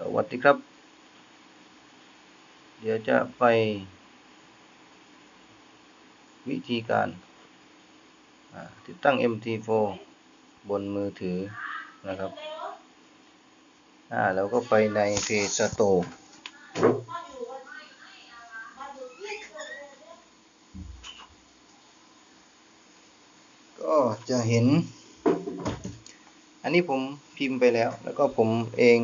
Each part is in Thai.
สวัสดีครับ เดี๋ยวจะไป วิธีการติดตั้ง MT4 บนมือถือนะครับแล้วก็ไปใน Play Store ก็จะเห็น อันนี้ผมพิมพ์ไปแล้ว แล้วก็ผมเอง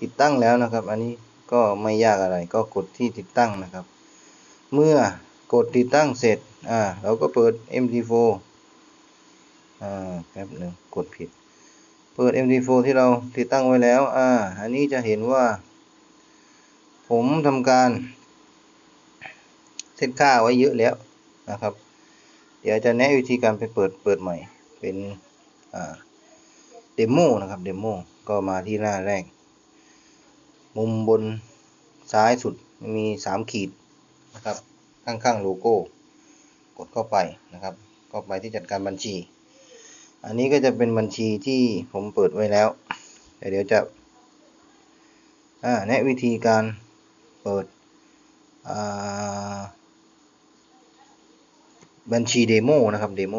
ติดตั้งแล้วนะครับ อันนี้ก็ไม่ยากอะไร ก็กดที่ติดตั้งนะครับ เมื่อกดติดตั้งเสร็จอ่าเราก็เปิด MT4 อ่าแป๊บหนึ่งกดผิด เปิด MT4 ที่เราติดตั้งไว้แล้วอ่าอันนี้จะเห็นว่า ผมทำการเซตค่าไว้เยอะแล้วนะครับ เดี๋ยวจะแนะวิธีการไปเปิดเปิดใหม่เป็นอ่าเดโมนะครับเดโมก็มาที่หน้าแรก มุมบนซ้ายสุดมีสามขีดนะครับข้างๆโลโก้ กดเข้าไปนะครับก็ไปที่จัดการบัญชี อันนี้ก็จะเป็นบัญชีที่ผมเปิดไว้แล้วแต่เดี๋ยวจะแนะวิธีการเปิดบัญชีเดโมนะครับเดโม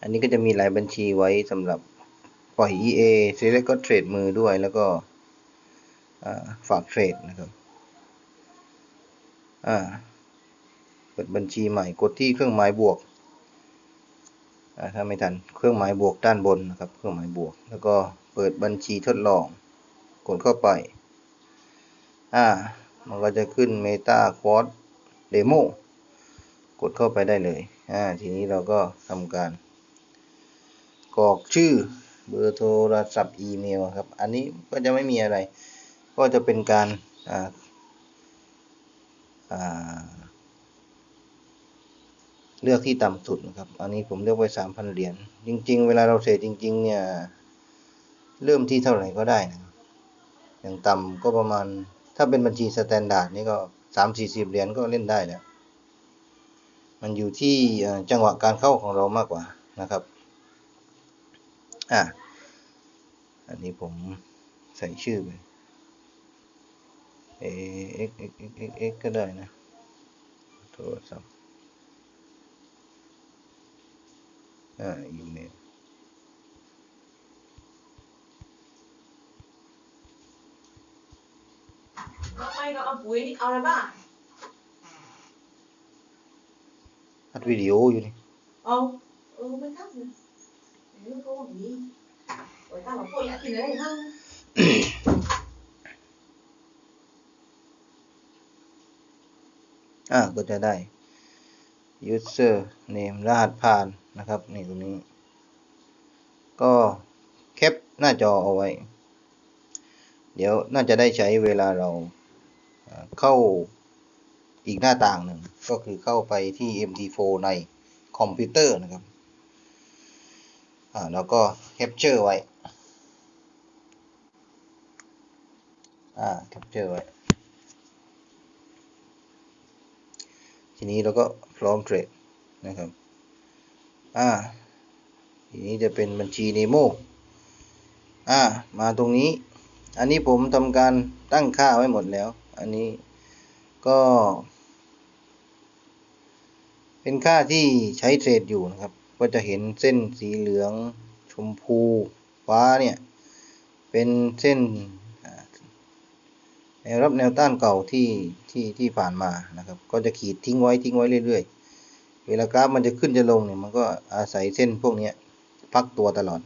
อันนี้ก็จะมีหลายบัญชีไว้สำหรับ ปล่อย EA เซเลก็เทรดมือด้วยแล้วก็ฝากเทรดนะครับเปิดบัญชีใหม่กดที่เครื่องหมายบวกถ้าไม่ทันเครื่องหมายบวกด้านบนนะครับ เครื่องหมายบวก แล้วก็เปิดบัญชีทดลอง กดเข้าไป อ่า มันก็จะขึ้น Meta Quad Demo กดเข้าไปได้เลย อ่า ทีนี้เราก็ทำการกรอกชื่อ เบอร์โทรศัพท์อีเมลครับ อันนี้ก็จะไม่มีอะไร ก็จะเป็นการเลือกที่ต่ำสุดนะครับ อันนี้ผมเลือกไว้สามพันเหรียญ จริง ๆ เวลาเราเทรดจริง ๆ เนี่ย เริ่มที่เท่าไหร่ก็ได้นะอย่างต่ำก็ประมาณ ถ้าเป็นบัญชีสแตนดาร์ดนี่ก็สามสี่สิบเหรียญก็เล่นได้แล้ว มันอยู่ที่จังหวะการเข้าของเรามากกว่านะครับ อะ อันนี้ผมใส่ชื่อไปเอ x x x x x ก็ได้นะ โทรศัพท์อ่าอีเมลเอาไปเราเอาปุ๋ยนี่เอาอะไรบ้างอัดวิดีโออยู่นี่ เอาเออไม่ทักเลยเอ่าก็จะได้ user name รหัสผ่านนะครับ นี่ตรงนี้ ก็แคปหน้าจอเอาไว้ เดี๋ยวน่าจะได้ใช้เวลาเราเข้าอีกหน้าต่างหนึ่ง ก็คือเข้าไปที่ MT4 ในคอมพิวเตอร์นะครับ อ่าแล้วก็แคปเจอร์ไว้อ่าแคปเจอร์ไว้ ทีนี้เราก็พร้อมเทรดนะครับอ่าทีนี้จะเป็นบัญชีเนโมอ่ามาตรงนี้ อันนี้ผมทำการตั้งค่าไว้หมดแล้ว อันนี้ก็ เป็นค่าที่ใช้เทรดอยู่นะครับ ก็จะเห็นเส้นสีเหลืองชมพูฟ้าเนี่ย เป็นเส้นแนวรับแนวต้านเก่าที่ที่ที่ผ่านมานะครับ ก็จะขีดทิ้งไว้ทิ้งไว้เรื่อยๆ เวลากราฟมันจะขึ้นจะลงเนี่ยมันก็อาศัยเส้นพวกนี้พักตัวตลอด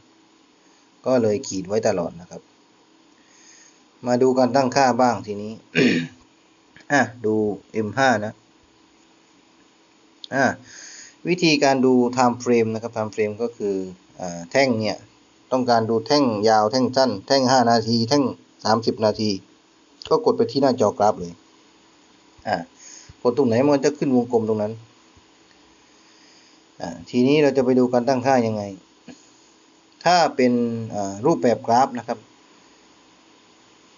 ก็เลยขีดไว้ตลอดนะครับ มาดูการตั้งค่าบ้างทีนี้อะดู M5 นะอ่า วิธีการดู time frame นะครับ time frame ก็คืออแท่งเนี่ยต้องการดูแท่งยาวแท่งสั้น แท่ง 5 นาที แท่ง 30 นาที ก็กดไปที่หน้าจอกราฟเลยอ่ากดตรงไหนมันจะขึ้นวงกลมตรงนั้นอ่าทีนี้เราจะไปดูการตั้งค่ายังไง ถ้าเป็นรูปแบบกราฟนะครับ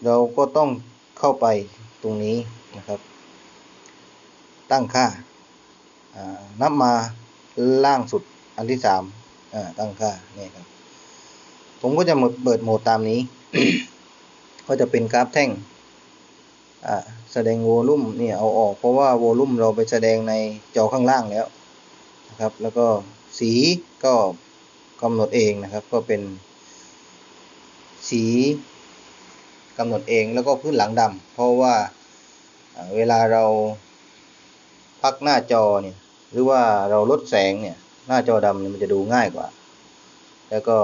เราก็ต้องเข้าไปตรงนี้นะครับ ตั้งค่า นับมาล่างสุดอันที่สามตั้งค่านี่ครับ ผมก็จะเปิดโหมดตามนี้ ก็จะเป็นกราฟแท่งแสดงโวลุ่มเนี่ยเอาออก เพราะว่าโวลุ่มเราไปแสดงในจอข้างล่างแล้วนะครับ แล้วก็สีก็กำหนดเองนะครับ ก็เป็นสีกำหนดเองแล้วก็พื้นหลังดำเพราะว่าเวลาเราพักหน้าจอเนี่ย หรือว่าเราลดแสงเนี่ย หน้าจอดำเนี่ยมันจะดูง่ายกว่า แล้วก็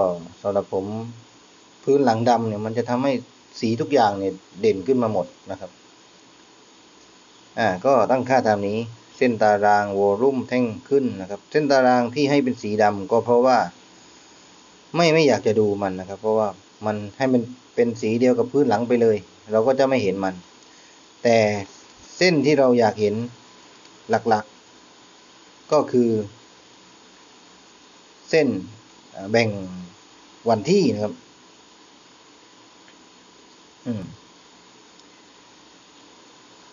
สำหรับผมพื้นหลังดำเนี่ย มันจะทำให้สีทุกอย่างเนี่ยเด่นขึ้นมาหมดนะครับ อ่า ก็ตั้งค่าตามนี้ เส้นตารางวอลลุ่มแท่งขึ้นนะครับ เส้นตารางที่ให้เป็นสีดำก็เพราะว่า ไม่ไม่อยากจะดูมันนะครับ เพราะว่ามันให้มันเป็นสีเดียวกับพื้นหลังไปเลย เราก็จะไม่เห็นมัน แต่เส้นที่เราอยากเห็นหลัก ก็คือ เส้นแบ่งวันที่นะครับ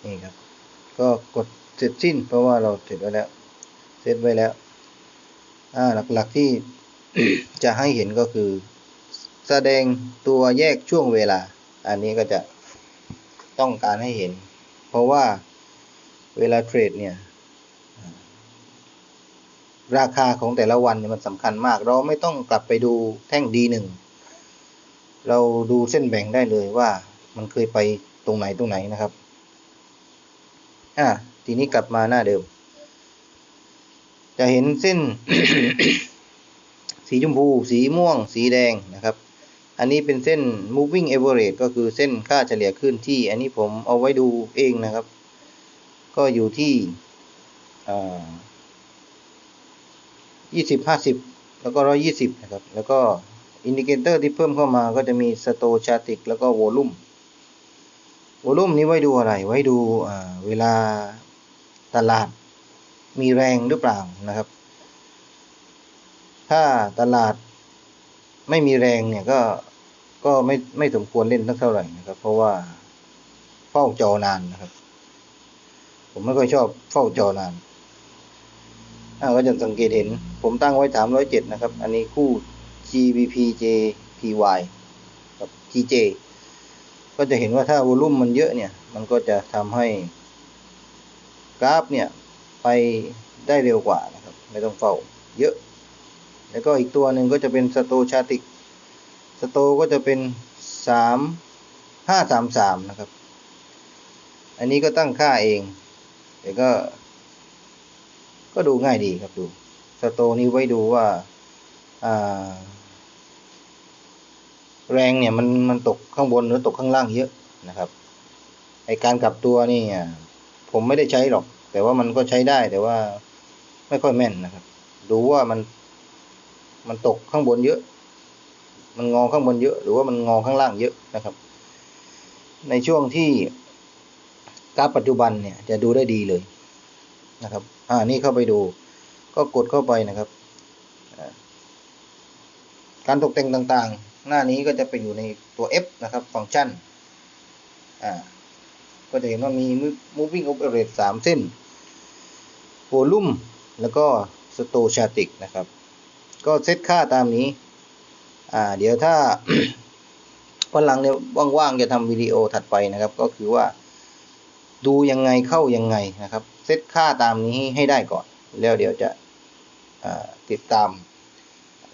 นี่ครับ ก็กดเสร็จสิ้น เพราะว่าเราเสร็จไว้แล้วเซตไว้แล้ว อ่า หลักๆที่จะให้เห็นก็คือ แสดงตัวแยกช่วงเวลา อันนี้ก็จะต้องการให้เห็น เพราะว่าเวลาเทรดเนี่ย ราคาของแต่ละวันเนี่ยมันสำคัญมาก เราไม่ต้องกลับไปดูแท่ง D1 เราดูเส้นแบ่งได้เลยว่ามันเคยไปตรงไหนตรงไหนนะครับอ่าทีนี้กลับมาหน้าเดิม จะเห็นเส้น สีชมพู สีม่วง สีแดงนะครับ อันนี้เป็นเส้น moving average ก็คือเส้นค่าเฉลี่ยขึ้นที่ อันนี้ผมเอาไว้ดูเองนะครับ ก็อยู่ที่อ่า ยี่สิบห้าสิบแล้วก็ร้อยี่สิบนะครับ แล้วก็อินดิเคเตอร์ที่เพิ่มเข้ามาก็จะมีสโตชาติกแล้วก็วอลุ่มวอลุ่มนี้ไว้ดูอะไร ไว้ดูเวลาตลาดมีแรงหรือเปล่านะครับ ถ้าตลาดไม่มีแรงเนี่ยก็ก็ไม่ไม่สมควรเล่นสักเท่าไหร่นะครับ เพราะว่าเฝ้าจอนานนะครับ ผมไม่ค่อยชอบเฝ้าจอนาน อ่าก็จะสังเกตเห็น ผมตั้งไว้สามร้อยเจ็ดนะครับ อันนี้คู่ GBP JPY กับ TJ ก็จะเห็นว่าถ้าวอลุ่มมันเยอะเนี่ย มันก็จะทำให้กราฟเนี่ย ไปได้เร็วกว่านะครับ ไม่ต้องเฝ้าเยอะ แล้วก็อีกตัวหนึ่งก็จะเป็นสโตชาติก สโตก็จะเป็นสามห้าสามสามนะครับ อันนี้ก็ตั้งค่าเองแต่ก็ ก็ดูง่ายดีครับดูสโตนี้ไว้ดูว่าแรงเนี่ยมันมันตกข้างบนหรือตกข้างล่างเยอะนะครับไอการกลับตัวนี่ผมไม่ได้ใช้หรอก แต่ว่ามันก็ใช้ได้แต่ว่าไม่ค่อยแม่นนะครับ ดูว่ามันมันตกข้างบนเยอะ มันงอข้างบนเยอะ หรือว่ามันงอข้างล่างเยอะนะครับ ในช่วงที่กราฟปัจจุบันเนี่ยจะดูได้ดีเลยนะครับ อ่านี่เข้าไปดู ก็กดเข้าไปนะครับ การตกแต่งต่างๆ หน้านี้ก็จะไปอยู่ในตัว F นะครับฟังก์ชันอ่าก็จะเห็นว่ามี moving average สามเส้น volume แล้วก็ stochastic นะครับ ก็เซตค่าตามนี้ อ่า เดี๋ยวถ้าวันหลังเนี่ยว่างๆ จะทำวิดีโอถัดไปนะครับ ก็คือว่า ดูยังไงเข้ายังไงนะครับ เซตค่าตามนี้ให้ได้ก่อน แล้วเดี๋ยวจะติดตาม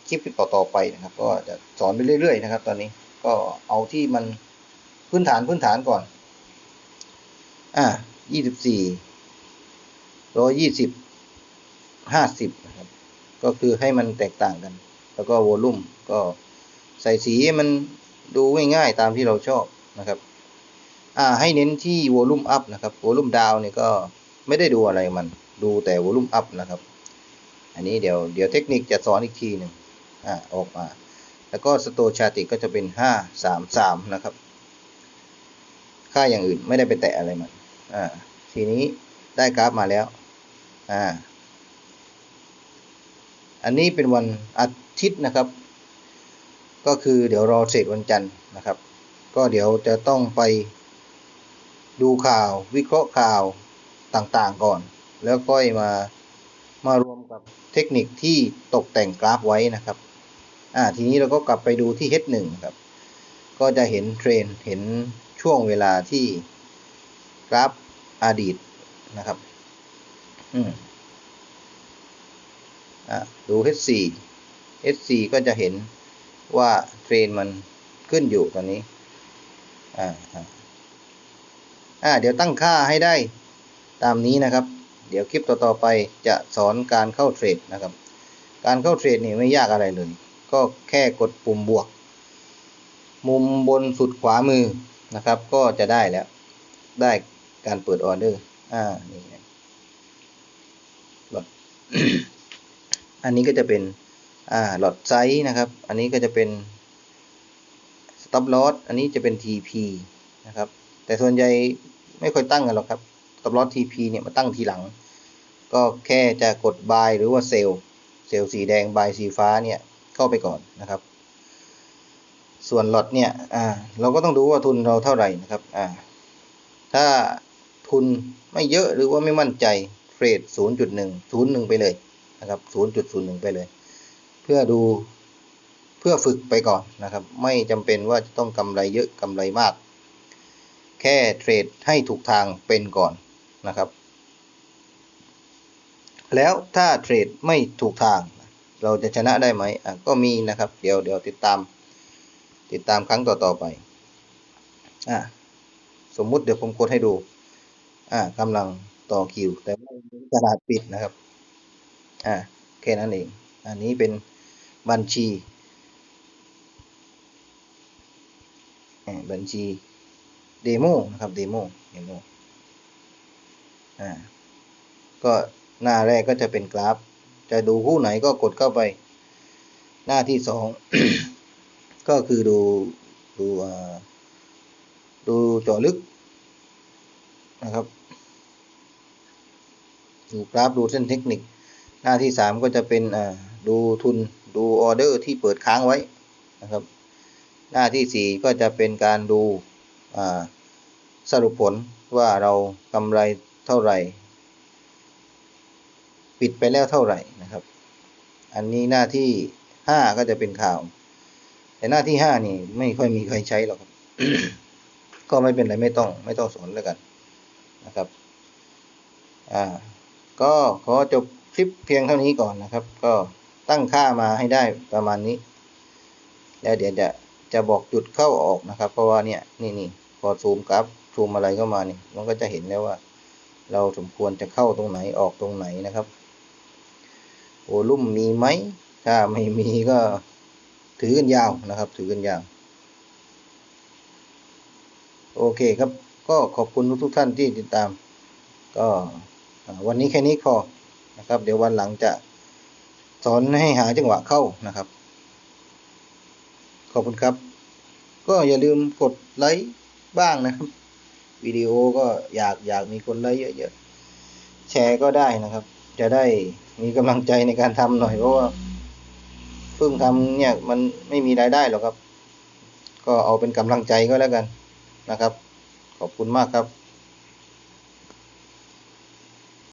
คลิปต่อๆไปนะครับ ก็จะสอนไปเรื่อย ๆ นะครับ ตอนนี้ก็เอาที่มันพื้นฐานพื้นฐานก่อน อ่ายี่สิบสี่ร้อยี่สิบห้าสิบนะครับ ก็คือให้มันแตกต่างกัน แล้วก็วอลลุ่มก็ใส่สีมันดูง่ายๆตามที่เราชอบนะครับ อ่าให้เน้นที่วอลุ่มอัพนะครับวอลุ่มดาวเนี่ยก็ไม่ได้ดูอะไรมัน ดูแต่วอลุ่มอัพนะครับ อันนี้เดี๋ยวเดี๋ยวเทคนิคจะสอนอีกทีหนึ่งอ่าออกมา แล้วก็สโตชาติก็จะเป็นห้าสามสามนะครับ ค่าอย่างอื่นไม่ได้ไปแตะอะไรมันอ่าทีนี้ได้กราฟมาแล้วอ่าอันนี้เป็นวันอาทิตย์นะครับ ก็คือเดี๋ยวรอเสร็จวันจันทร์นะครับ ก็เดี๋ยวจะต้องไป ดูข่าววิเคราะห์ข่าวต่างๆก่อน แล้วค่อยมามารวมกับเทคนิคที่ตกแต่งกราฟไว้นะครับอ่าทีนี้เราก็กลับไปดูที่ H1 ครับ ก็จะเห็นเทรนเห็นช่วงเวลาที่กราฟอดีตนะครับอืมอะดู H4 H4 ก็จะเห็นว่าเทรนมันขึ้นอยู่ตอนนี้อ่า อ่าเดี๋ยวตั้งค่าให้ได้ตามนี้นะครับ เดี๋ยวคลิปต่อๆไปจะสอนการเข้าเทรดนะครับ การเข้าเทรดนี่ไม่ยากอะไรเลย ก็แค่กดปุ่มบวก มุมบนสุดขวามือนะครับ ก็จะได้แล้ว ได้การเปิดออเดอร์ อ่า นี่นะหลอดอันนี้ก็จะเป็น อ่า หลอดไซส์นะครับ อันนี้ก็จะเป็น stop loss อันนี้จะเป็น TP นะครับ แต่ส่วนใหญ่ไม่ค่อยตั้งกันหรอกครับ stop loss TP เนี่ยมาตั้งทีหลัง ก็แค่จะกด buy หรือว่า sell เซลล์สีแดง buy สีฟ้าเนี่ยเข้าไปก่อนนะครับ ส่วนล็อตเนี่ยอ่าเราก็ต้องดูว่าทุนเราเท่าไหร่นะครับอ่าถ้าทุนไม่เยอะหรือว่าไม่มั่นใจเทรด 0.1 01 ไปเลยนะครับ 0.01 ไปเลย เพื่อดูเพื่อฝึกไปก่อนนะครับ ไม่จำเป็นว่าจะต้องกำไรเยอะกำไรมาก แค่เทรดให้ถูกทางเป็นก่อนนะครับ แล้วถ้าเทรดไม่ถูกทาง เราจะชนะได้ไหมก็มีนะครับ เดี๋ยวเดี๋ยวติดตาม ติดตามครั้งต่อๆไปอะสมมุติเดี๋ยวผมกดให้ดูอ่ากำลังต่อคิว แต่ไม่มีตลาดปิดนะครับอ่าแค่นั้นเอง อันนี้เป็นบัญชีบัญชี เดโมนะครับเดโมเดโมอ่าก็หน้าแรกก็จะเป็นกราฟ จะดูคู่ไหนก็กดเข้าไป หน้าที่สองก็คือดูดูดูเจาะลึกนะครับ ดูกราฟดูเส้นเทคนิค หน้าที่สามก็จะเป็นอ่าดูทุนดูออเดอร์ที่เปิดค้างไว้นะครับ หน้าที่สี่ก็จะเป็นการดู สรุปผลว่าเรากำไรเท่าไหร่ ปิดไปแล้วเท่าไหร่นะครับ อันนี้หน้าที่ห้าก็จะเป็นข่าว แต่หน้าที่ห้านี่ไม่ค่อยมีใครใช้หรอกครับ ก็ไม่เป็นไรไม่ต้องไม่ต้องสอนแล้วกันนะครับอ่าก็ขอจบคลิปเพียงเท่านี้ก่อนนะครับ ก็ตั้งค่ามาให้ได้ประมาณนี้ แล้วเดี๋ยวจะจะบอกจุดเข้าออกนะครับ เพราะว่าเนี่ยนี่นี่ พอซูมกราฟซูมอะไรเข้ามานี่มันก็จะเห็นแล้วว่า เราสมควรจะเข้าตรงไหนออกตรงไหนนะครับโอลุ่มมีไหมถ้าไม่มีก็ถือกันยาวนะครับ ถือกันยาว โอเคครับ ก็ขอบคุณทุกท่านที่ติดตาม ก็วันนี้แค่นี้พอนะครับ เดี๋ยววันหลังจะสอนให้หาจังหวะเข้านะครับ ขอบคุณครับ ก็อย่าลืมกดไลค์ บ้างนะครับวิดีโอก็อยากอยากมีคนไลค์เยอะๆแชร์ก็ได้นะครับ จะได้มีกำลังใจในการทำหน่อยเพราะว่าเพิ่งทำเนี่ยมันไม่มีรายได้หรอกครับ ก็เอาเป็นกำลังใจก็แล้วกันนะครับ ขอบคุณมากครับ